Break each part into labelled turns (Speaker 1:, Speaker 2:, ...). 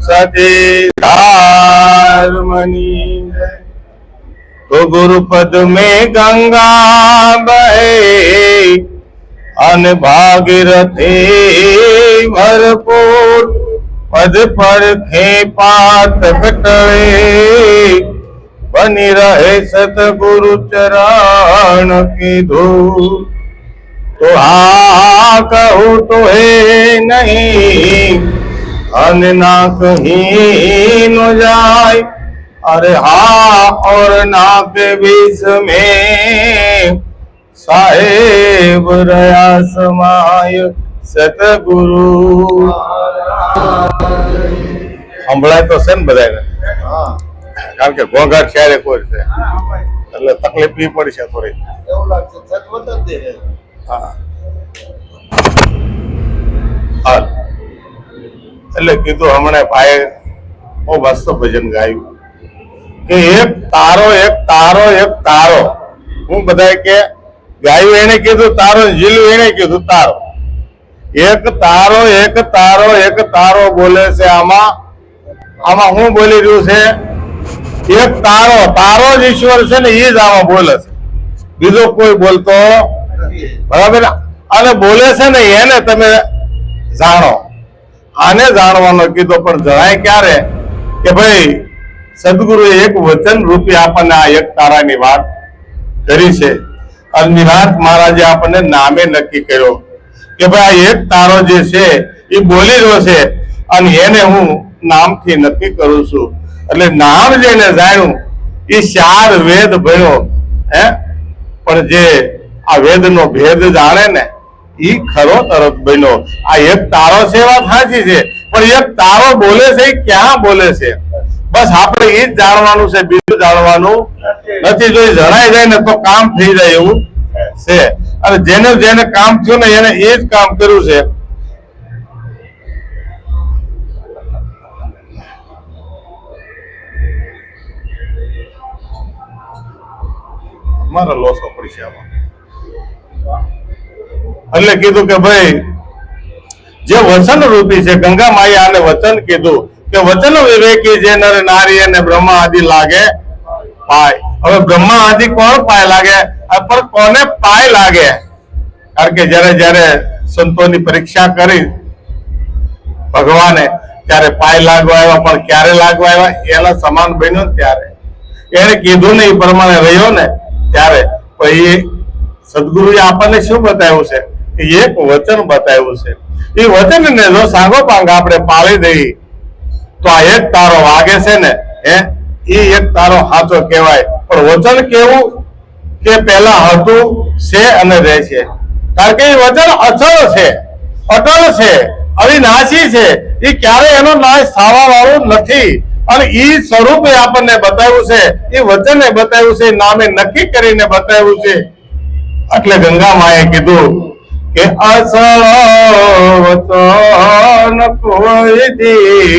Speaker 1: સતી ધર્મની. તો ગુરુપદ में ગંગા બહે અને ભાગીરથી ભરપૂર પદ પર પાત કટળે બની રહે સતગુરુ ચરણ કીધું तो हा कहू तो हे नहीं। अन ना कहीं न जाय अरे हा और ना के बीच में साहेब रया समाय सतगुरु। हमड़ा तो सन बदाय ने कारण के गोगर शहर कोई से એટલે તકલીફ
Speaker 2: ની
Speaker 1: પડી છે એટલે કીધું હમણાં ભાઈ બહુ મસ્ત ભજન ગાયું. કે એક તારો એક તારો એક તારો. હું બધા કે ગાયું એને કીધું, તારો જીલું એને કીધું, તારો. એક તારો એક તારો એક તારો બોલે છે આમાં. આમાં હું બોલી રહ્યું છે? એક તારો તારો જ ઈશ્વર છે ને એ જ આમાં બોલે છે. બીજો કોઈ બોલતો બરાબર? અને બોલે છે ને એને તમે જાણો. આને જાણવાનો કીધો પણ જણાય ક્યારે? કે ભાઈ સદગુરુ એક વચન રૂપી આપણને આ એક તારાની વાત કરી છે. અને નિરાંત મહારાજે આપણને નામે નક્કી કર્યો કે ભાઈ, આ એક તારો જે છે, એ બોલી રહ્યો છે. અને એને હું નામથી નક્કી કરું છું. એટલે નામ જેને જાણ્યું, એ ચાર વેદ ભણ્યો હે? પણ જે આ વેદનો ભેદ જાણે ને, ઈ ખરો તરત બન્યો. આ એક તારો છે સાચી છે, પણ એક તારો બોલે છે ક્યાં બોલે છે? બસ આપણે એ જ જાણવાનું છે, બીજું જાણવાનું નથી. જો જણાઈ જાય ને તો કામ થઈ જાય એવું છે. અને જેને જેને કામ થયું ને એને એ જ કામ કર્યું છે. મારા લોસો પડી છે આમાં. એટલે કીધું કે ભાઈ, જે વચન રૂપી છે, ગંગા માયા અને વચન કીધું કે વચન વિવેકી જે નર, નારી અને બ્રહ્મા આદિ લાગે પાય. હવે બ્રહ્મા આદિ કોણ પાય લાગે? પણ કોને પાય લાગે? કારણ કે જ્યારે જ્યારે સંતોની પરીક્ષા કરી ભગવાને, ત્યારે પાય લાગવા આવ્યા, પણ ક્યારે લાગવા આવ્યા? એના સમાન બન્યો ને ત્યારે. એને કીધું ને એ પ્રમાણે રહ્યો ને, ત્યારે. પછી સદગુરુએ આપણને શું બતાવ્યું છે? એક વચન બતાવ્યું છે. એ વચનને જો સાંગો પાંગ આપણે પાળી દઈએ તો આ એક તારો વાગે છે ને, હે? એ એક તારો સાચો કહેવાય. પણ વચન કેવું? કે પેલા હતું, છે અને રહેશે કારણ કે એ વચન અચળ છે અટલ છે, અવિનાશી છે. એ ક્યારે એનો નાશ થવા વાળું નથી. અને એ સ્વરૂપે આપણને બતાવ્યું છે એ વચને બતાવ્યું છે નામે નક્કી કરીને બતાવ્યું છે. એટલે ગંગા માએ કીધું કે અસળ વચન કોઈ દી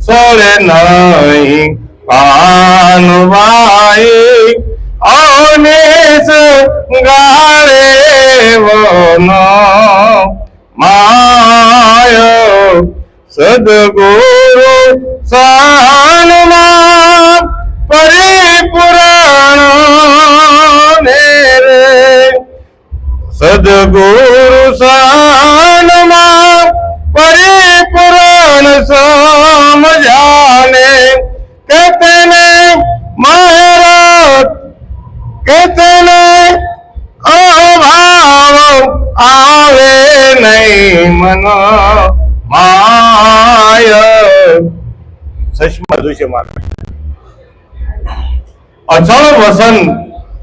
Speaker 1: સળે નહીં પાનવાઈ. અનેસ ગાળે વન માય સદગુરુ સાનમાં પરિપુરાણ ને રે સદગુરુ સાનમાં પરિપુરાણ સમજાને કેતને મહારાજ કેતને અભાવ આવે નહીં મન માય. સચમાં જોઈશે મારે. અચળ વસન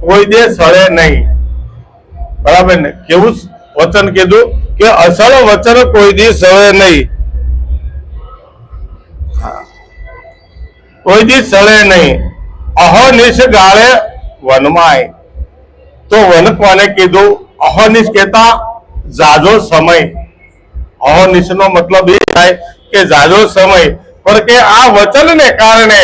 Speaker 1: કોઈ દે સળે નહીં. બરાબર ને? કેવું વચન કીધું કે અસલ વચન કોઈ દી સળે નહીં. કોઈ દી સળે નહીં. અહોનિશ ગાળે વનમાય. તો વન કોને કીધું? અહોનિશ કેતા જાજો સમય. અહોનિશ નો મતલબ એ થાય કે જાજો સમય. પણ કે આ વચનને કારણે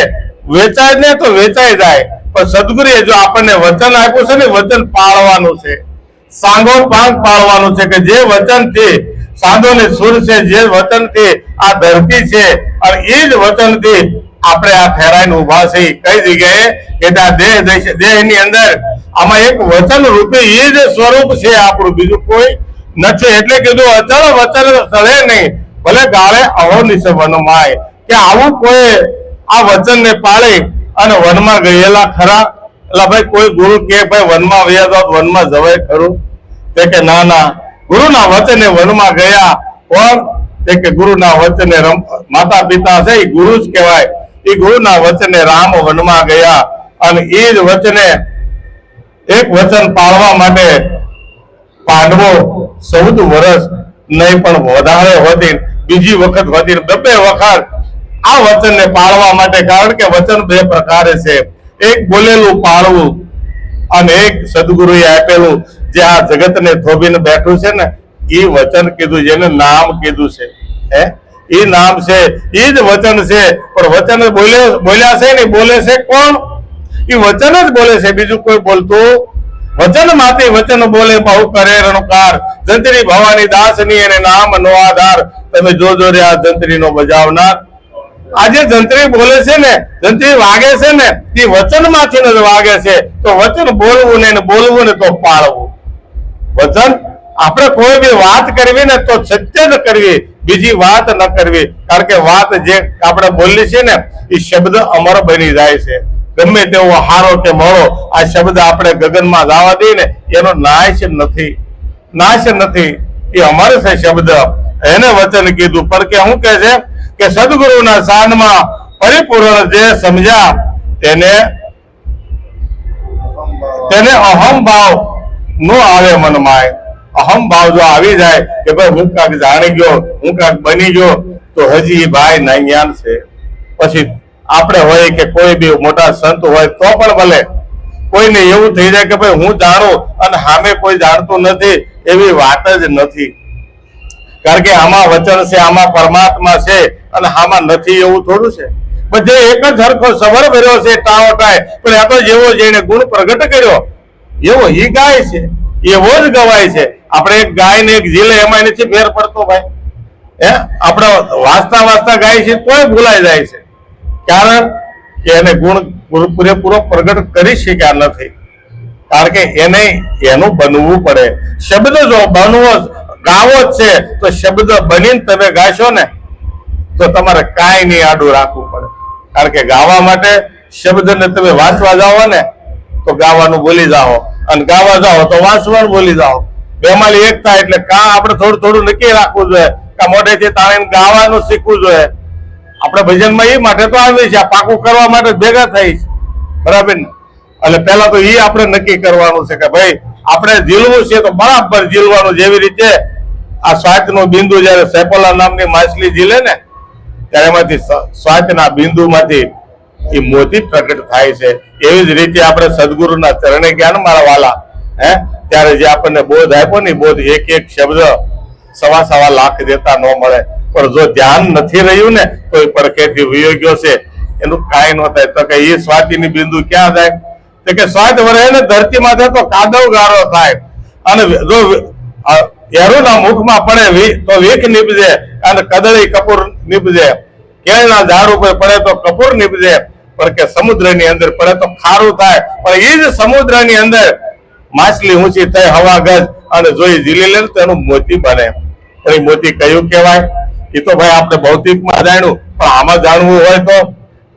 Speaker 1: વેચાય ને તો વેચાઈ જાય. પણ સદગુરુએ જો આપણને વચન આપ્યું છે ને, વચન પાળવાનું છે. સાંગો પાંગ પાળવાનું છે કે જે વચનથી સાધુની સુર છે, જે વચનથી આ ધરતી છે, અને એ જ વચનથી આપણે આ ફેરાઈને ઊભા છે. કઈ જગ્યાએ? કે આ દેહ દેહની અંદર આમાં એક વચન રૂપે એ જ સ્વરૂપ છે આપણું. બીજું કોઈ નથી. એટલે કીધું, અચળ વચન સળે નહીં. ભલે ગાળે અહોનિશ વનમાય. કે આવું કોઈ આ વચનને પાળી અને વનમાં ગયેલા ખરા એટલે ભાઈ કોઈ ગુરુ કે ભાઈ વનમાં વયા તો વનમાં જવાય ખરું? તે કે ના ના. ગુરુના વચને વનમાં ગયા કોણ તે કે ગુરુના વચને માતા પિતા છે, એ ગુરુ જ કહેવાય. એ ગુરુના વચને રામ વનમાં ગયા અને એ જ વચને એક વચન પાળવા માટે પાંડવો ચૌદ વર્ષ નહીં પણ વધારે હોતી બીજી વખત વધી બબે વખત આ વચનને પાળવા માટે કારણ કે વચન બે પ્રકારે છે. એક બોલેલું પાળવું અને એક સદગુરુએ આપેલું જે આ જગતને થોભીને બેઠું છે ને એ વચન કીધું જેને નામ કીધું છે. હે? એ નામ છે એ જ વચન છે. પણ વચન બોલે, બોલ્યા છે ને બોલે છે કોણ? એ વચન જ બોલે છે, બીજું કોઈ બોલતું વચન માતે વચન બોલે બહુ કરે રણકાર. જંત્રી ભવાની દાસની એને નામ નો આધાર. તમે જોજો રે આ જંત્રી નો બજાવનાર. આજે જંત્રી બોલે છે ને, જંત્રી વાગે છે ને, એ વચનમાંથી જ વાગે છે. તો વચન બોલવું ને બોલવું ને તો પાળવું. વચન, આપણે કોઈ બી વાત કરવી ને તો સત્ય જ કરવી, બીજી વાત ન કરવી. કારણ કે વાત જે આપણે બોલી છે ને, એ શબ્દ અમર બની જાય છે. ગમે તેવો હારો કે મળો, આ શબ્દ આપણે ગગનમાં જવા દઈએ ને, એનો નાશ નથી. નાશ નથી. એ અમર છે શબ્દ. એને વચન કીધું. પણ કે હું કે છે કે સદગુરુના સાનમાં પરિપૂર્ણ જે સમજ્યા, તેને તેને અહમ ભાવ નો આવે મનમાં અહમ ભાવ જો આવી જાય કે ભાઈ હું કાંક જાણી ગયો, હું કાંક બની ગયો, તો હજી ભાઈ નાજ્ઞાન છે. પછી આપણે હોય કે કોઈ બી મોટા સંત હોય તો પણ ભલે. કોઈને એવું થઈ જાય કે ભાઈ હું જાણું અને સામે કોઈ જાણતું નથી, એવી વાત જ નથી. કારણ કે આમાં વચન છે, આમાં પરમાત્મા છે અને આમાં નથી એવું થોડું છે. બધે એક જ હરખો સબર ભર્યો છે, ટાળો ટાય પણ આ તો જેવો જેને ગુણ પ્રગટ કર્યો. એવો ઈ ગાય છે, એવો જ ગવાય છે. આપણે એક ગાય ને એક ઝીલે એમાં નથી ફેર પડતો ભાઈ હે? આપણે વાંચતા વાંચતા ગાય છે, તોય ભૂલાઈ જાય છે. કારણ કે એને ગુણ પૂરો- પૂરેપૂરો પ્રગટ કરી શક્યા નથી. કારણ કે એને એનું બનવું પડે. શબ્દ જો બનવો ગાવો જ છે, તો શબ્દ બનીને તમે ગાશો ને, તો તમારે કાંઈ નહીં આડું રાખવું પડે. કારણ કે ગાવા માટે શબ્દને તમે વાંચવા જાઓ ને, તો ગાવાનું બોલી જાઓ. અને ગાવા જાઓ તો વાંચવાનું બોલી જાઓ. બેમાંથી એક થાય એટલે કા આપણે થોડું થોડું નક્કી રાખવું જોઈએ, કા મોઢેથી તાણીને ગાવાનું શીખવું જોઈએ. આપણે ભજનમાં એ માટે તો આવી છે પાકું કરવા માટે ભેગા થઈ છે. બરાબર ને? એટલે પહેલા તો એ આપણે નક્કી કરવાનું છે કે ભાઈ, આપણે ઝીલવું છે તો બરાબર ઝીલવાનું જેવી રીતે આ સ્વાતનું બિંદુ જ્યારે સેપોલા નામની માછલી ઝીલે ને, ત્યારે એમાંથી સ- સ્વાતના બિંદુમાંથી એ મોતી પ્રગટ થાય છે. એવી જ રીતે આપણે સદગુરુના ચરણે જ્ઞાન મારવાલા હે? ત્યારે જે આપણને બોધ આપ્યો ને બોધ એક એક શબ્દ સવા સવા લાખ દેતા ન મળે. પણ જો ધ્યાન નથી રહ્યું ને, તો એ પરખેથી વયો છે. એનું કાંઈ ન થાય. તો કે એ સ્વાતિની બિંદુ ક્યાં થાય? તો કે સ્વાદ વરે ને ધરતી માથે તો કાદવ ગારો થાય. અને જો એરુના મુખમાં પડે તો વીક નીપજે અને કદળી કપૂર નીપજે. કેળના ઝાડ ઉપર પડે તો કપૂર નીપજે. પણ કે સમુદ્રની અંદર પડે તો ખારું થાય. પણ એ જ સમુદ્રની અંદર માછલી ઊંચી થઈ હવા ગજ અને જોઈ ઝીલી લે તો એનું મોતી બને. પણ એ મોતી કયું કહેવાય? એ તો ભાઈ આપણે ભૌતિકમાં જાણ્યું. પણ આમાં જાણવું હોય તો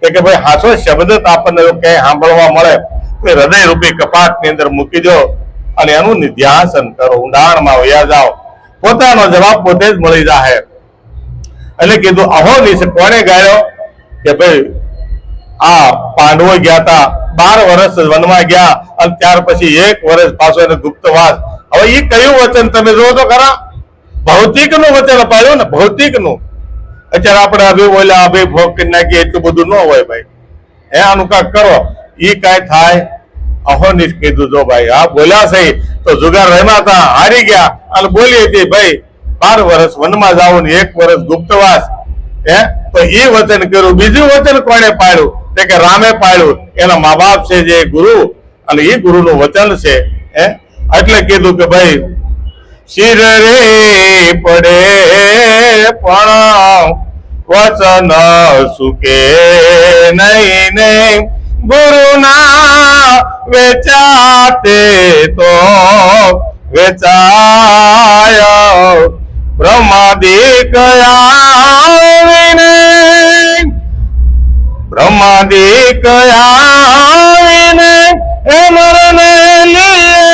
Speaker 1: કે ભાઈ હાસો શબ્દ આપણને ક્યાંય સાંભળવા મળે. તો હૃદય રૂપી કપાટની અંદર મૂકી દો. અને એનું નિધ્યાસન કરો, ઊંડાણમાં વયા જાઓ. પોતાનો જવાબ પોતે જ મળી જાહે. એટલે કીધું, અહો નિશ કોને ગાયો? કે ભાઈ, આ પાંડવો ગયા હતા બાર વર્ષ વનમાં ગયા, અને ત્યાર પછી એક વર્ષ પાછો એને ગુપ્તવાસ. હવે એ કયું વચન તમે જોવો તો ખરા? ભૌતિકનું વચન અપાયું ને ભૌતિકનું અત્યારે આપણે અભી બોલ્યા અભી ભોગ કરી નાખીએ, એટલું બધું ન હોય ભાઈ. હે, આનું કાંક કરો. એ કાંઈ થાય અહોનિશ કીધું જો ભાઈ. આ બોલ્યા છે. તો જુગાર રમ્યા હતા, હારી ગયા. અને બોલી હતી, ભાઈ, બાર વર્ષ વનમાં જાવ ને એક વર્ષ ગુપ્તવાસ. હે? તો એ વચન કર્યું. બીજું વચન કોણે પાડ્યું? તે કે રામે પાડ્યું. એના મા બાપ છે જે ગુરુ. અને એ ગુરુનું વચન છે. હે? એટલે કીધું કે, ભાઈ, શિર રે પડે પણ વચન સુકે નહીં નહીં. ગુરુના વેચાતે તો વેચાય. બ્રહ્માદિક આવીને બ્રહ્માદિક આવીને એ મરને લીએ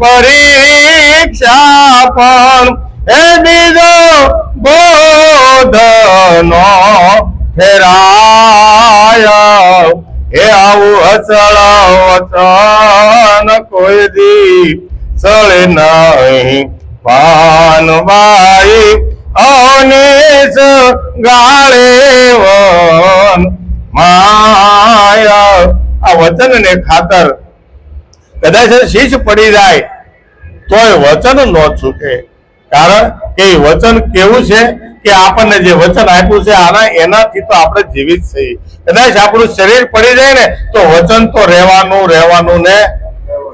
Speaker 1: પરીક્ષા પણ એ બીજો બોધનો ફેરાય. એ આવું અચળાવ અચાન કોઈ દી સળે નહીં. પાનવાઈ અનિસ ગાળે વન માયા. આ વચન ને ખાતર કદાચ શીશ પડી જાય તોય વચન ન છૂટે. કારણ કે વચન કેવું છે? કે આપણને જે વચન આપ્યું છે, આના એનાથી તો આપણે જીવિત છીએ. કદાચ આપણું શરીર પડી જાય ને, તો વચન તો રહેવાનું રહેવાનું ને.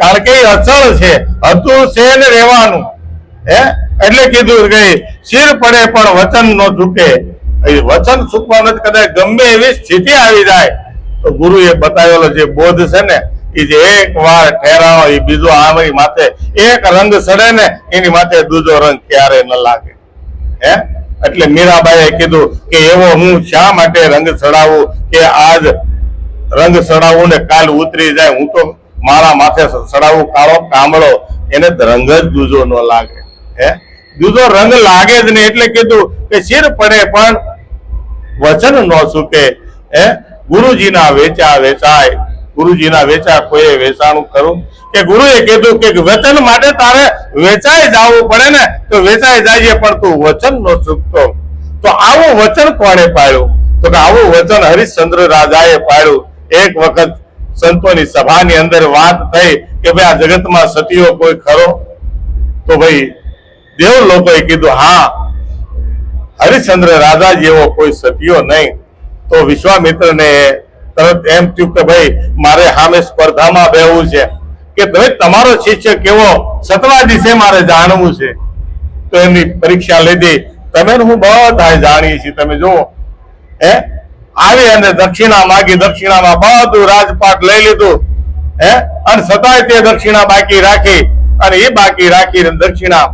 Speaker 1: કારણ કે અચળ છે હતું છે ને રહેવાનું. હે? એટલે કીધું કે શિર પડે પણ વચન ન ચૂકે વચન ચૂકવાનું કદાચ ગમે એવી સ્થિતિ આવી જાય. તો ગુરુએ બતાવેલો જે બોધ છે ને, એ જે એક વાર ઠેરાવો, એ બીજો આવી માથે એક રંગ સડે ને, એની માથે દૂજો રંગ ક્યારે ન લાગે. હે? એટલે મીરાબાઈએ કીધું કે એવો હું શા માટે રંગ ચડાવું કે આજ રંગ ચડાવું ને કાલ ઉતરી જાય? હું તો મારા માથે ચડાવું કાળો કામળો, એને રંગ જ દૂજો ન લાગે. હે? દૂજો રંગ લાગે જ નહીં એટલે કીધું કે શિર પડે પણ વચન ન ચૂકે હે? ગુરુજીના વેચા વેચાય. ગુરુજીના વેચા કોઈએ વેચાણું ખરું કે ગુરુએ કીધું કે વચન માટે તારે વેચાઈ જવું પડે ને, તો વેચાઈ જાય પણ તું વચન નો ચૂકતો. તો આવું વચન કોણે પાડ્યું? તો કે આવું વચન હરિશ્ચંદ્ર રાજાએ પાડ્યું. એક વખત સંતોની સભાની અંદર વાત થઈ કે ભાઈ, આ જગતમાં સતીઓ કોઈ ખરો? તો ભાઈ દેવ લોકોએ કીધું, હા, હરિશ્ચંદ્ર રાજા જેવો કોઈ સતીઓ નહીં. તો વિશ્વામિત્રને તરત એમ થયું કે ભાઈ, મારે સામે સ્પર્ધામાં બેવું છે. કે ભાઈ, તમારો શિષ્ય કેવો? સતવાદી દિવસે મારે જાણવું છે. તો એમની પરીક્ષા લીધી. તમે હું બધા જાણીએ છીએ. તમે જુઓ. હે? આવી અને દક્ષિણા માગી, દક્ષિણામાં બધું રાજપાટ લઈ લીધું. હે? અને સતાય તે દક્ષિણા બાકી રાખી. અને એ બાકી રાખી દક્ષિણા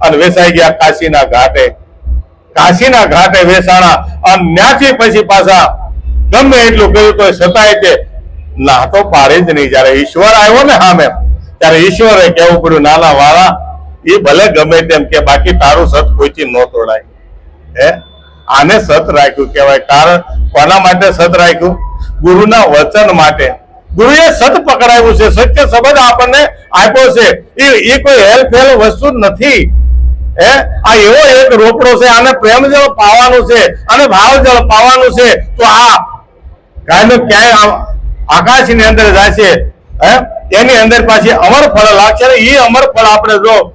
Speaker 1: અને વેસાઈ ગયા કાશીના ઘાટે. કાશીના ઘાટે વેસાણા. અને ત્યાંથી પછી પાછા ગમે એટલું કર્યું તો છતાંય તે ના, તો પાડે જ નહીં. જયારે ઈશ્વર આવ્યો ને સામે ત્યારે ઈશ્વરે કેવું પડ્યું, નાના વાળા, એ ભલે ગમે તેમ કે, બાકી તારું સત કોઈથી ન તોડાય. હે? આને સત રાખ્યું કહેવાય. કારણ કોના માટે સત રાખ્યું? ગુરુના વચન માટે. ગુરુએ સત પકડાયું છે. સત્ય સંબંધ આપણને આપ્યો છે. એ એ કોઈ હેલ્પ વસ્તુ નથી. હે? આ એવો એક રોકડો છે. આને પ્રેમ જળ પાવાનું છે. અને ભાવ જળ પાવાનું છે. તો આ કાયનો ક્યાંય આકાશની અંદર છે, હે? તેની અંદર પાછી અમર ફળ લાગશે ને એ અમર ફળ આપણે જો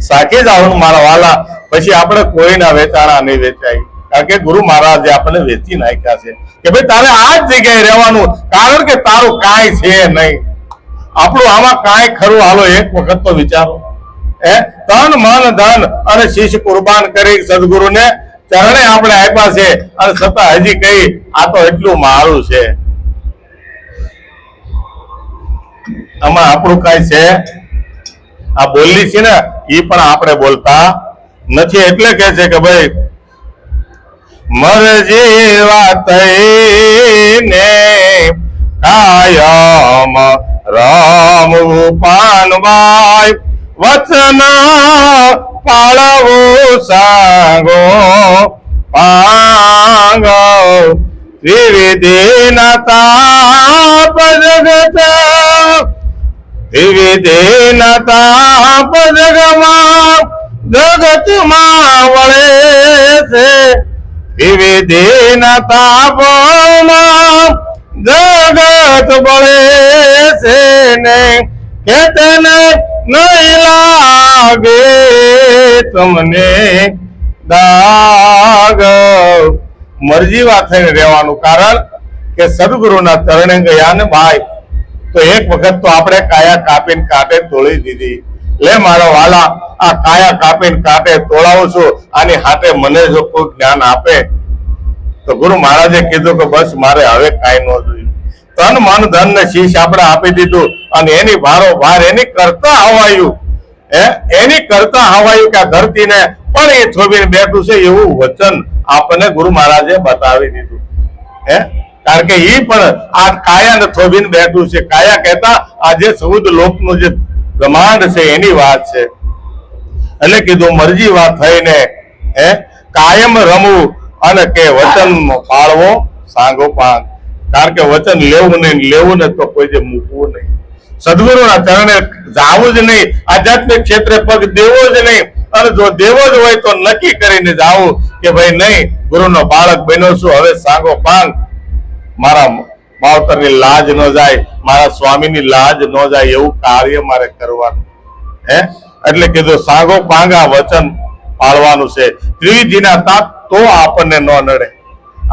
Speaker 1: સાખી જ આવવાનું મારા વાલા, પછી આપણે કોઈના વેચાણા નહીં વેચાય. કારણ કે ગુરુ મહારાજે આપણને વેચી નાખ્યા છે. કે ભાઈ તારે આ જ જગ્યાએ રહેવાનું, કારણ કે તારું કાંઈ છે નહીં. આપણું આમાં કાંઈ ખરું? હાલો, એક વખત તો વિચારો. હે? તન, મન, ધન અને શિષ્ય કુરબાન કરી સદગુરુને ચરણે આપણે આપ્યા છે અને છતાં હજી કઈ આ તો એટલું મારું છે. આમાં આપણું કઈ છે. આ બોલી છે ને એ પણ આપણે બોલતા નથી. એટલે કે છે કે ભાઈ, મરજી વાત ને કાયમ રામ પાનવાય વચન પાળવું, સાગો, પાંગ. ત્રિવિધિના તાપ જગત. વિવિધેના તાપ જગમાં જગતમાં વળે છે. વિવિધેના તાપમાં જગત બળે છે ને. કે તેને નહીં લાગે તમને? દાગ. મરજીવા થઈને રહેવાનું કારણ કે સદગુરુના ચરણે ગયા ને ભાઈ તો એક વખત તો આપણે કાયા કાપીને કાંટે તોડી દીધી. લે મારો વાલા, આ કાયા કાપીને કાંટે તોડાવું છું. આની હાથે મને જો કોઈ જ્ઞાન આપે. તો ગુરુ મહારાજે કીધું કે બસ મારે હવે કાંઈ ન જોઈએ. તન મન ધન ને શીશ આપણે આપી દીધું અને એની ભારો ભાર એની કરતા હવાયું એની કરતા હવાયું કે આ ધરતીને પણ એ થોભીને બેઠું છે એવું વચન આપણને ગુરુ મહારાજે બતાવી દીધું. હે? કારણ કે એ પણ આ કાયાને થોભીને બેઠું છે. કાયા કહેતા આ જે સૌદ લોકનું જે બ્રહ્માંડ છે એની વાત છે. એટલે કીધું મરજી વાત થઈને, હે? કાયમ રમવું અને કે વચન પાળવો સાંગો પાંગ કારણ કે વચન લેવું નહીં, લેવું ને તો કોઈ જે મૂકવું નહીં. સદગુરુના ચરણે જાવું જ નહીં, આધ્યાત્મિક ક્ષેત્રે પગ દેવો જ નહીં. અને જો દેવો જ હોય તો નક્કી કરીને જાવું કે ભાઈ નહીં, ગુરુનો બાળક બન્યો છું, હવે સાંગો પાંગ મારા માવતરની લાજ ન જાય, મારા સ્વામીની લાજ ન જાય, એવું કાર્ય મારે કરવાનું. હે? એટલે કીધું પાંગ પાંગા વચન પાળવાનું છે, ત્રિવિધિના તાપ તો આપણને ન નડે.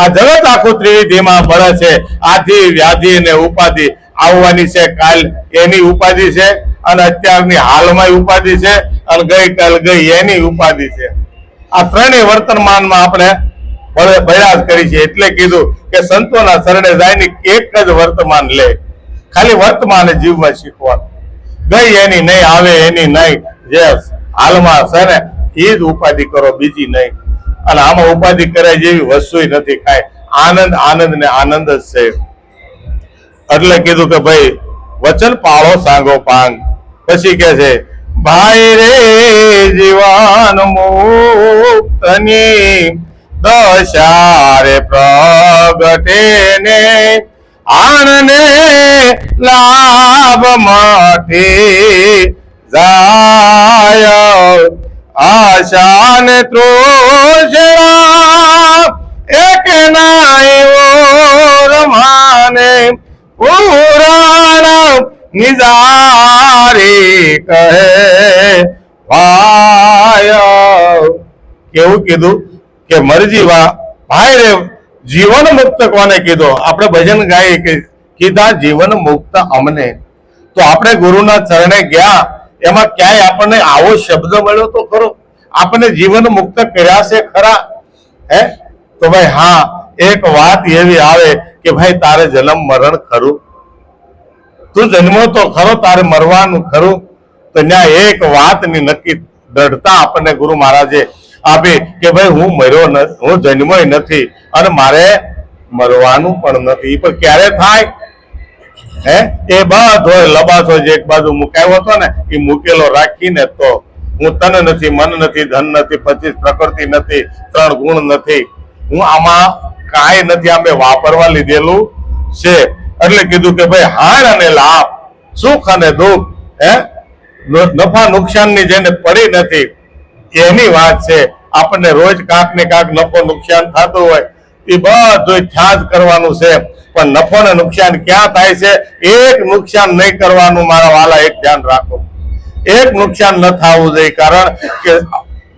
Speaker 1: આ જગત આખું ત્રિવિધિમાં મળે છે. આધિ, વ્યાધિ ને ઉપાધિ આવવાની છે કાલ એની ઉપાધિ છે અને અત્યારની હાલમાં ઉપાધિ છે અને ગઈ કાલ ગઈ એની ઉપાધિ છે. આ ત્રણેય વર્તમાનમાં આપણે ભલે- કરી છે. એટલે કીધું કે સંતોના શરણે જાય એક જ વર્તમાન લે. ખાલી વર્તમાન જીવવા શીખવાનું. ગઈ એની નહીં, આવે એની નહીં. જે હાલમાં છે ને એ જ ઉપાધિ કરો, બીજી નહીં. અને આમાં ઉપાધિ કરાય જેવી વસ્તુ નથી ખાય. આનંદ આનંદ ને આનંદ જ છે. એટલે કીધું કે ભાઈ, વચન પાળો, સાંગો પાંગ. પછી કે છે, ભાઈ રે જીવન મુક્તની દશારે પ્રગટે ને આણને લાભ માટે જાય. આશાને તૃષ્ણા એક નાય રમાને પુરાણ નિજારી કહે ભાય કેવું કીધું? કે મરજી વા, ભાઈ રે, જીવન મુક્ત કોને કીધો? આપણે ભજન ગાઈએ કે કીધા, જીવન મુક્ત અમને. તો આપણે ગુરુના ચરણે ગયા, એમાં ક્યાંય આપણને આવો શબ્દ મળ્યો તો ખરો? આપણને જીવન મુક્ત કર્યા છે ખરા? હે? તો ભાઈ, હા, એક વાત એવી આવે કે ભાઈ તારે જન્મ મરણ ખરું? તું જન્મો તો ખરો, તારે મરવાનું ખરું. તો ત્યાં એક વાતની નક્કી દઢતા આપણને ગુરુ મહારાજે આપી કે ભાઈ હું મર્યો હું જન્મોય નથી અને મારે મરવાનું પણ નથી. પણ ક્યારે થાય? હે? એ બધો લબાસો જે એક બાજુ મુકાયો હતો ને, એ મૂકેલો રાખીને તો હું તન નથી, મન નથી, ધન નથી, પચીસ પ્રકૃતિ નથી, ત્રણ ગુણ નથી. હું આમાં કાંઈ નથી અમે વાપરવા લીધેલું છે. એટલે કીધું કે ભાઈ, હાર અને લાભ, સુખ અને દુઃખ, હે? નફા નુકસાનની જેને પડી નથી, એની વાત છે. આપણને રોજ કાંક ને કાંક નફો નુકસાન થતું હોય, એ બધું ખ્યાલ કરવાનું છે. પણ નફો ને નુકસાન ક્યાં થાય છે? એક નુકસાન નહીં કરવાનું મારા વાલા, એક ધ્યાન રાખો. એક નુકસાન ન થવું જોઈએ, કારણ કે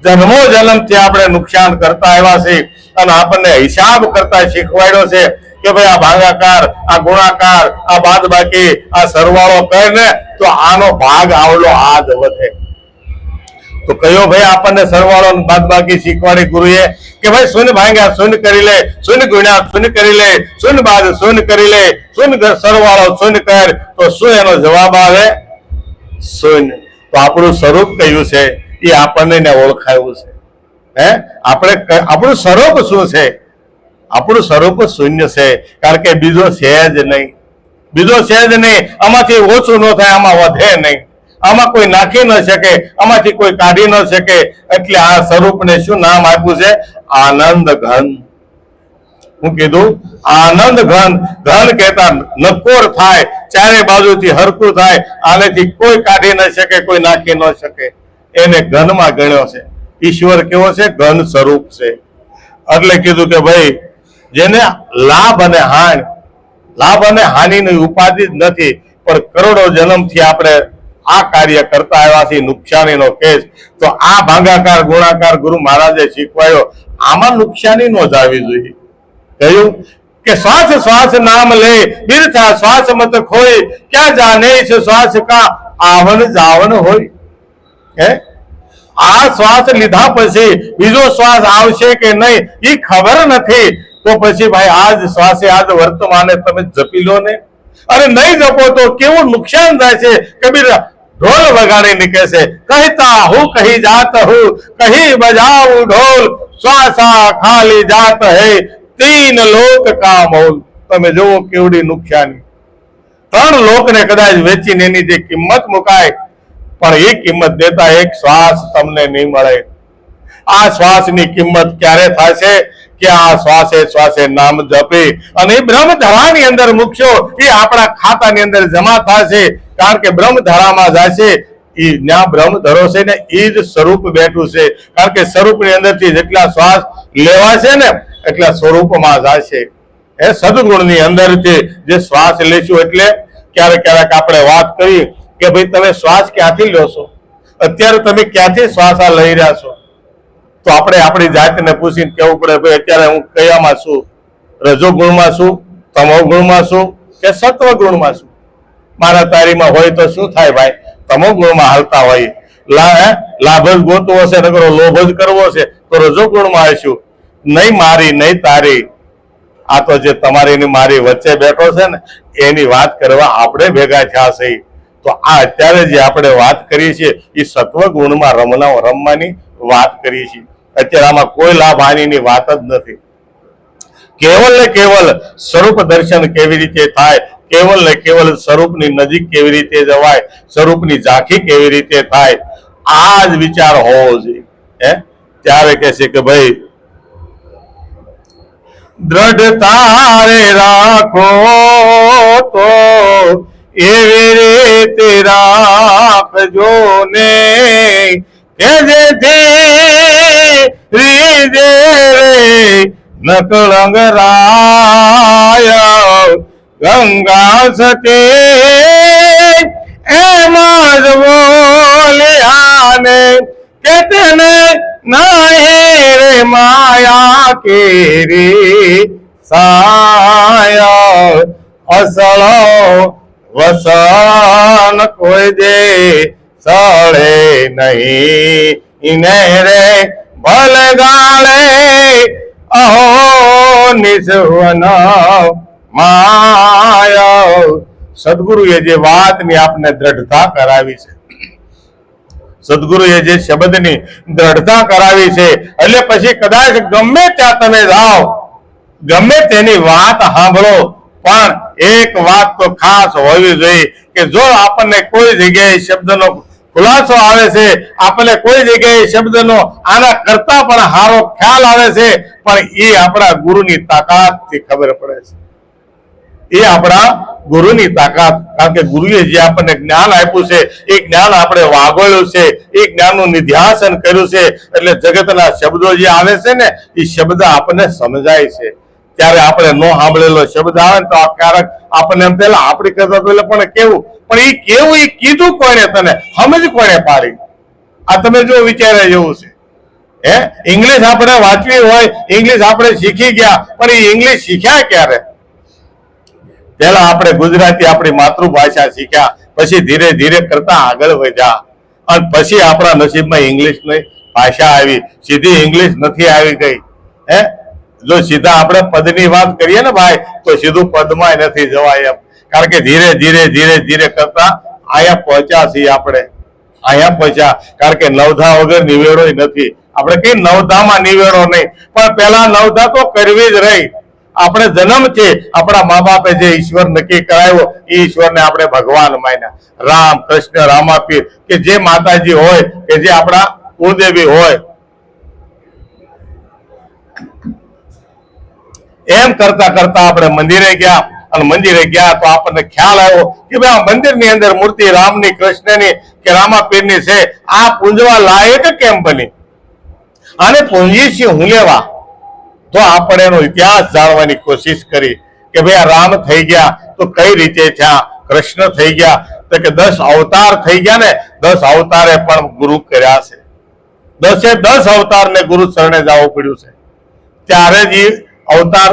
Speaker 1: જન્મો જન્મથી આપણે નુકસાન કરતા આવ્યા છે અને આપણને હિસાબ કરતા શીખવાડ્યો છે કે ભાઈ આ ભાગાકાર, આ ગુણાકાર, આ બાદબાકી, આ સરવાળો કરીને તો આનો ભાગ આવલો આ જ વધે. તો કયો ભાઈ આપણને સરવાળો બાદ બાકી શીખવાડી ગુરુએ કે ભાઈ શૂન્ય ભાંગ્યા શૂન્ય કરી લે શૂન્ય ગુણ્યા શૂન્ય કરી લે શૂન્ય બાદ શૂન્ય કરી લે શૂન્ય સરવાળો શૂન્ય કર, તો શું એનો જવાબ આવે? શૂન્ય તો આપણું સ્વરૂપ કયું છે? એ આપણને ઓળખાયું છે. હે? આપણે આપણું સ્વરૂપ શું છે? આપણું સ્વરૂપ શૂન્ય છે, કારણ કે બીજો છે જ નહીં. બીજો છે જ નહીં. આમાંથી ઓછું ન થાય, આમાં વધે નહીં. આમાં કોઈ નાખી ન શકે, આમાંથી કોઈ કાઢી ન શકે. એટલે આ સ્વરૂપને શું નામ આપ્યું છે? આનંદ ઘન. હું કીધું, આનંદ ઘન. ઘન કહેતા નકોર થાય, ચારે બાજુથી હરકું થાય. આનેથી કોઈ કાઢી ન શકે, કોઈ નાખી ન શકે. એને ઘનમાં ગણ્યો છે. ઈશ્વર કેવો છે? ઘન સ્વરૂપ છે. એટલે કીધું કે ભાઈ, જેને લાભ અને હાન, લાભ અને હાનિની ઉપાધિ જ નથી, પણ કરોડો જન્મથી આપણે આ કાર્ય કરતા આવ્યા છીએ નુકસાનીનો કેસ. તો આ ભાગાકાર, ગુણાકાર ગુરુ મહારાજે શીખવાયો. આમાં નુકસાની નો જ આવી જોઈએ. કહ્યું કે શ્વાસ શ્વાસ નામ લે, બિરથા શ્વાસ મત ખોય, ક્યાં જાને છે શ્વાસ કા, આવન જાવન હોય. આ શ્વાસ લીધા પછી બીજો શ્વાસ આવશે કે નહીં એ ખબર નથી. તો પછી ભાઈ, આજ શ્વાસે આજ વર્તમાને તમે જપી લો ને. અને નહીં જપો તો કેવું નુકસાન થાય છે? કબીર ઢોલ વગાડી નીકળે છે. કહેતા હું, કહી જાત હું, કહી બજાવું ઢોલ. શ્વાસા ખાલી જાત હે. તીન લોક કા મોલ. તમે જુઓ કેવડી નુકસાની. ત્રણ લોકને કદાચ વેચીને એની જે કિંમત મુકાય પણ એ કિંમત દેતા એક શ્વાસ તમને નહીં મળે. આ શ્વાસની કિંમત ક્યારે થશે કે આ શ્વાસે શ્વાસે નામ જપે અને એ બ્રહ્મધરાની અંદર મૂકશો, એ આપણા ખાતાની અંદર જમા થશે. કારણ કે બ્રહ્મધરામાં જશે એ જ્યાં બ્રહ્મ ધરો છે ને એ જ સ્વરૂપ બેઠું છે. કારણ કે સ્વરૂપની અંદરથી જેટલા શ્વાસ લેવાશે ને, એટલા સ્વરૂપમાં જશે. એ સદગુણની અંદરથી જે શ્વાસ લેશું એટલે ક્યારેક ક્યારેક આપણે વાત કરી કે ભાઈ તમે શ્વાસ ક્યાંથી લો છો? અત્યારે તમે ક્યાંથી શ્વાસ આ લઈ રહ્યા છો? તો આપણે આપણી જાતને પૂછીને કેવું પડે ભાઈ, અત્યારે હું કયામાં છું? રજો ગુણમાં છું તમો ગુણમાં છું કે સત્વ ગુણમાં છું? મારા તારીમાં હોય તો શું થાય ભાઈ? તમો ગુણમાં હાલતા હોય. લાભ જ ગોતવો હશે નકરો લોભ જ કરવો છે, તો રજો ગુણમાં આવીશું. નહીં મારી, નહીં તારી. આ તો જે તમારી મારી વચ્ચે બેઠો છે ને, એની વાત કરવા આપણે ભેગા થયા છે તો આ અત્યારે જે આપણે વાત કરીએ છીએ, એ સત્વ ગુણમાં રમના રમવાની વાત કરીએ છીએ. અત્યારે આમાં કોઈ લાભ હાનિની વાત જ નથી. કેવલ ને કેવલ સ્વરૂપ દર્શન કેવી રીતે થાય? કેવલ ને કેવલ સ્વરૂપની નજીક કેવી રીતે જવાય? સ્વરૂપની ઝાંખી કેવી રીતે થાય? આ જ વિચાર હોવો જોઈએ. હે? ત્યારે કે છે કે ભાઈ, દ્રઢતા રાખો તો એવી રીતે રાખજો ને કે જેથી રીજે રે નકળંગ રાય ગંગા સકે એમાં જ બોલ્યા ને કે તેને નાહી રે માયા કેરી સાયા અસળો વસન કોઈ દે સળે નહીં. ઇને રે ભલ ગાળે, અહો નિસવન માયા. સદગુરુએ જે વાતની આપને દ્રઢતા કરાવી છે, સદગુરુએ જે શબ્દની દ્રઢતા કરાવી છે, એટલે પછી કદાચ ગમે ત્યાં તમે જાઓ, ગમે તેની વાત સાંભળો પણ એક વાત તો ખાસ હોવી જોઈએ કે જો આપણને કોઈ જગ્યાએ શબ્દનો ખુલાસો આવે છે, આપણને કોઈ જગ્યાએ શબ્દનો આના કરતા પણ સારો ખ્યાલ આવે છે, પણ એ આપણા ગુરુની તાકાતથી ખબર પડે છે. એ આપણા ગુરુની તાકાત, કારણ કે ગુરુએ જે આપણને જ્ઞાન આપ્યું છે, એ જ્ઞાન આપણે વાગોળ્યું છે, એ જ્ઞાનનું નિધ્યાસન કર્યું છે, એટલે જગતના શબ્દો જે આવે છે ને, એ શબ્દ આપણને સમજાય છે. ત્યારે આપણે નો સાંભળેલો શબ્દ આવે તો આ ક્યારેક આપણને એમ પેલા આપણી કરતા પેલા પણ કેવું. પણ એ કેવું એ કીધું કોને તને? સમજ કોને પાડી? આ તમે જો વિચારે જેવું છે. હે? ઇંગ્લિશ આપણે વાંચવી હોય ઇંગ્લિશ આપણે શીખી ગયા, પણ એ ઇંગ્લિશ શીખ્યા ક્યારે? પહેલા આપણે ગુજરાતી આપણી માતૃભાષા શીખ્યા, પછી ધીરે ધીરે કરતા આગળ વધ્યા. અને પછી આપણા નસીબમાં ઇંગ્લિશની ભાષા આવી. સીધી ઇંગ્લિશ નથી આવી ગઈ. હે? જો સીધા આપણે પદની વાત કરીએ ને ભાઈ, તો સીધું પદમાં નથી જવાય એમ. કારણ કે ધીરે ધીરે ધીરે ધીરે કરતા અહીંયા પહોંચ્યા છીએ આપણે. અહીંયા પહોંચ્યા. કારણ કે નવધા વગર નિવેડો નથી. આપણે કઈ નવધામાં નિવેડો નહીં. પણ પેલા નવધા તો કરવી જ રહી. આપણે જન્મ છે. આપણા મા બાપે જે ઈશ્વર નક્કી કરાવ્યો એ ઈશ્વરને આપણે ભગવાન માન્યા. રામ, કૃષ્ણ, રામાપીર, કે જે માતાજી હોય, કે જે આપણા કુળદેવી હોય એમ કરતા કરતા આપણે મંદિરે ગયા અને મંદિરે ગયા તો આપણને ખ્યાલ આવ્યો કે ભાઈ આ મંદિરની અંદર મૂર્તિ રામની, કૃષ્ણની કે રામાપીરની છે. આ પૂંજવા લાયક કેમ બની? આને પૂંજી છે, હું લેવા? તો આપણે એનો ઇતિહાસ જાણવાની કોશિશ કરી કે ભાઈ આ રામ થઈ ગયા તો કઈ રીતે થયા? કૃષ્ણ થઈ ગયા તો કે દસ અવતાર થઈ ગયા ને, દસ અવતારે પણ ગુરુ કર્યા છે. દસે દસ અવતારને ગુરુ શરણે જવું પડ્યું છે. ત્યારે જ અવતાર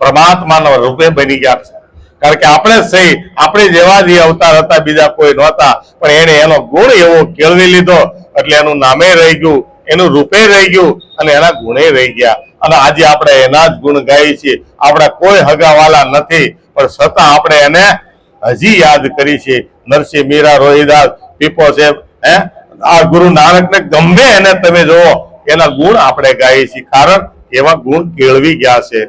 Speaker 1: પરમાત્માના રૂપે બની ગયા છે. કારણ કે આપણે સહી, આપણે જેવા જ અવતાર હતા, બીજા કોઈ નહોતા, પણ એને એનો ગુણ એવો કેળવી લીધો, એટલે એનું નામે રહી ગયું, એનું રૂપે રહી ગયું, અને એના ગુણે રહી ગયા. અને આજે આપણે એના જ ગુણ ગાઈએ છીએ. આપણા કોઈ હગાવાલા નથી, પણ છતાં આપણે એને હજી યાદ કરી છે નરસિંહ મીરા રોહિદાસ, પીપો સાહેબ, હે? આ ગુરુ નાનકને ગમે એને તમે જુઓ, એના ગુણ આપણે ગાઈએ છીએ. કારણ એવા ગુણ કેળવી ગયા છે.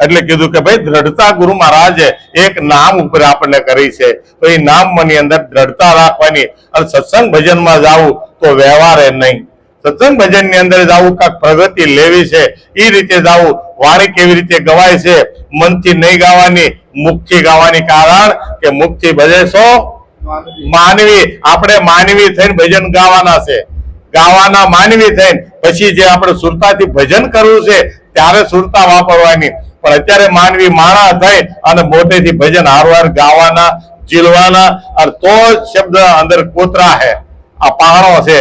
Speaker 1: એટલે કીધું કે ભાઈ, દ્રઢતા ગુરુ મહારાજે એક નામ ઉપર આપણને કરી છે. તો એ નામની અંદર દ્રઢતા રાખવાની અને સત્સંગ ભજનમાં જવું તો વ્યવહારે નહીં. સત્સંગ ભજનની અંદર જવું કાંક પ્રગતિ લેવી છે. એ રીતે જવું વાણી કેવી રીતે ગવાય છે, મનથી નહીં ગાવાની, મુખથી ગાવાની કારણ કે મુખથી ભજે છો
Speaker 2: માનવી.
Speaker 1: આપણે માનવી થઈને ભજન ગાવાના છે. ગાવાના માનવી થઈને પછી જે આપણે સુરતાથી ભજન કરવું છે, ત્યારે સુરતા વાપરવાની. પણ અત્યારે માનવી માણા થઈ અને મોટેથી ભજન હારવાર ગાવાના ચીલવાના અને તો શબ્દ અંદર કોતરા હે. આ પહાડો છે,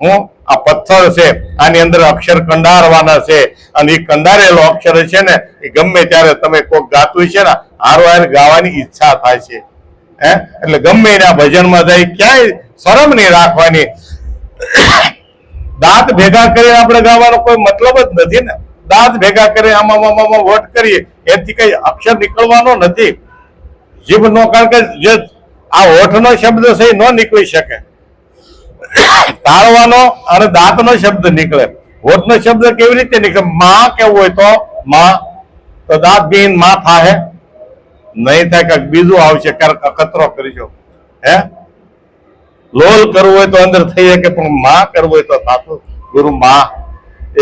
Speaker 1: હું, આ પથ્થર છે, આની અંદર અક્ષર કંડારવાના છે. અને એ કંડારેલો અક્ષર છે ને, એ ગમે ત્યારે તમે કોઈક ગાતું છે ને, હારવાર ગાવાની ઈચ્છા થાય છે. હે? એટલે ગમે એના ભજનમાં જાય, ક્યાંય શરમ નહીં રાખવાની. દાંત ભેગા કરી આપણે ગાવાનો કોઈ મતલબ જ નથી ને. દાંત ભેગા કરી આમાં આમાં વોટ કરીએ, એથી કઈ અક્ષર નીકળવાનો નથી. જીભ નો, કારણ કે જે આ હોઠનો શબ્દ છે ન નીકળી શકે. તાળવાનો અને દાંતનો શબ્દ નીકળે. હોઠનો શબ્દ કેવી રીતે નીકળે? માં કેવું હોય તો? માં. તો દાંત બીનમાં થાય નહીં થાય કે બીજું આવશે, ક્યારેક અખતરો કરીશું હે? લોલ કરવું હોય તો અંદર થઈ શકે પણ માં કરવું હોય તો થાતું. ગુરુ માં.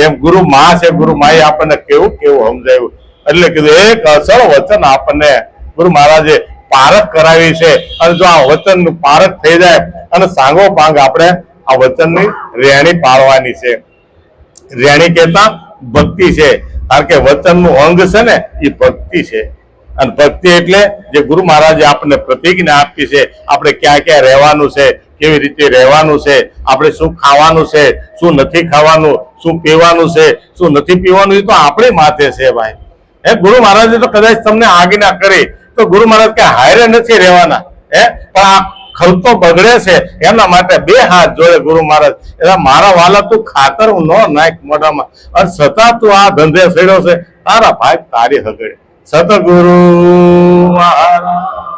Speaker 1: એમ ગુરુ માં છે, ગુરુ માએ આપણને કેવું કેવું સમજાયું. એટલે કીધું, એક અસળ વચન આપણને. ગુરુ મહારાજે પારખ કરાવી છે. અને જો આ વચન પારખ થઈ જાય અને સાંગો પાંગ આપણે આ વચનની રેણી પાડવાની છે. રેણી કહેતા ભક્તિ છે. કારણ કે વચનનું અંગ છે ને, એ ભક્તિ છે. અને ભક્તિ એટલે જે ગુરુ મહારાજે આપણને પ્રતિજ્ઞા આપી છે, આપણે ક્યાં ક્યાં રહેવાનું છે કેવી રીતે રહેવાનું છે? આપણે શું ખાવાનું છે? શું નથી ખાવાનું? શું પીવાનું છે? શું નથી પીવાનું? એ તો આપણી માથે છે ભાઈ. હે, ગુરુ મહારાજે તો કદાચ તમને આજ્ઞા કરી. તો ગુરુ મહારાજ કે હારે નથી રહેવાના. હે, પણ આ ખર્ચો બગડે છે. એના માટે બે હાથ જોડે ગુરુ મહારાજ. એટલે મારા વાલા, તું ખાતર હું ન નાખ મોઢામાં. અને છતાં તું આ ધંધે સડ્યો છે. તારા ભાઈ તારી હગડે. સતગુરુ મહારાજ.